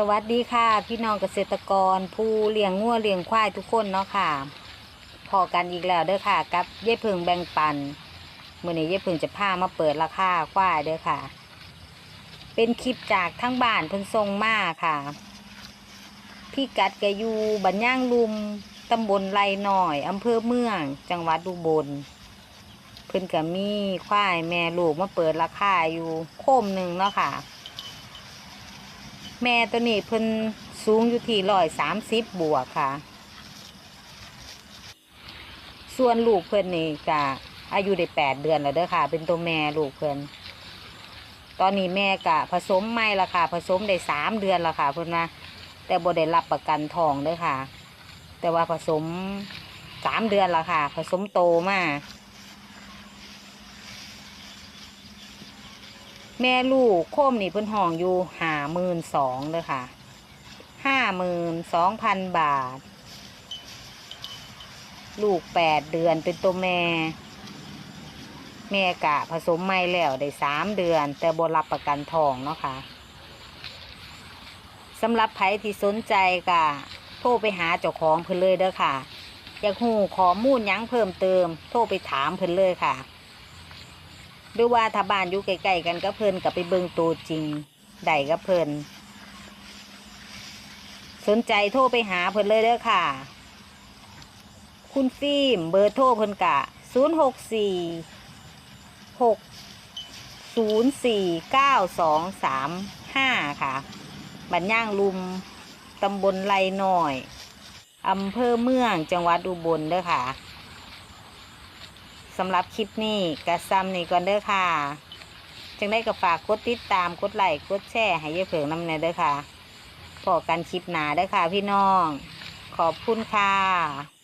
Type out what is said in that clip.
สวัสดีค่ะ พี่น้องเกษตรกร ผู้เลี้ยงงัวเลี้ยงควายทุกคนเนาะค่ะพอกันอีกแล้วเด้อค่ะกับเย่เพึงแบ่งปันเมื่อนี้เย่เพึงจะพามาเปิดราคาควายเด้อค่ะ เป็นคลิปจากทั้งบ้านพนทรงมาค่ะ พี่กัดแกยูบันย่างลุมตำบลไรหน่อยอำเภอเมือง จังหวัดอุบลเพิ่นก็มีควายแม่ลูกมาเปิดราคาอยู่โคมหนึ่งเนาะค่ะ แม่ตัวนี้เพิ่นสูงอยู่ที่ร้อยสามสิบบวกค่ะ ส่วนลูกเพิ่นนี่ก็อายุได้แปดเดือนแล้วเด้อค่ะ เป็นตัวแม่ลูกเพิ่นตอนนี้แม่กะผสมไม่ละค่ะ ผสมได้สามเดือนละค่ะเพิ่นนะแต่บ่ได้รับประกันทองเด้อค่ะ แต่ว่าผสมสามเดือนละค่ะ ผสมโตมาก แม่ลูกโคมนี่เพิ่นห้องอยู่ห้าหมื่นสองเลยค่ะห้าหมื่นสองพันบาท ลูกแปดเดือนเป็นตัวแม่ แม่กะผสมไม่แล้วได้สามเดือน แต่บรับประกันทองเนาะค่ะสำหรับไผที่สนใจกะโทรไปหาเจ้าของเพิ่นเลยเด้อค่ะ อยากหูข้อมูลยังเพิ่มเติม โทรไปถามเพิ่นเลยค่ะ หรือว่าถ้าบ้านอยู่ใกล้ๆกันก็เพิ่นกับไปเบิ่งตัวจริงได้กับเพิ่นสนใจโทรไปหาเพิ่นเลยเด้อค่ะ คุณฟิล์มเบอร์โทรเพิ่นกะศูนย์หกสี่หกศูนย์สี่เก้าสองสามห้าค่ะบันย่างลุมตำบลไรหน่อยอำเภอเมืองจังหวัดอุบลเด้อค่ะ สำหรับคลิปนี้กระซ้ำนี่ก่อนเด้อค่ะ จึงได้ก็ฝากกดติดตามกดไลค์กดแชร์ให้เยอะเผิงน้ำเนยเด้อค่ะพอกันคลิปหนาเด้อค่ะพี่น้อง ขอบคุณค่ะ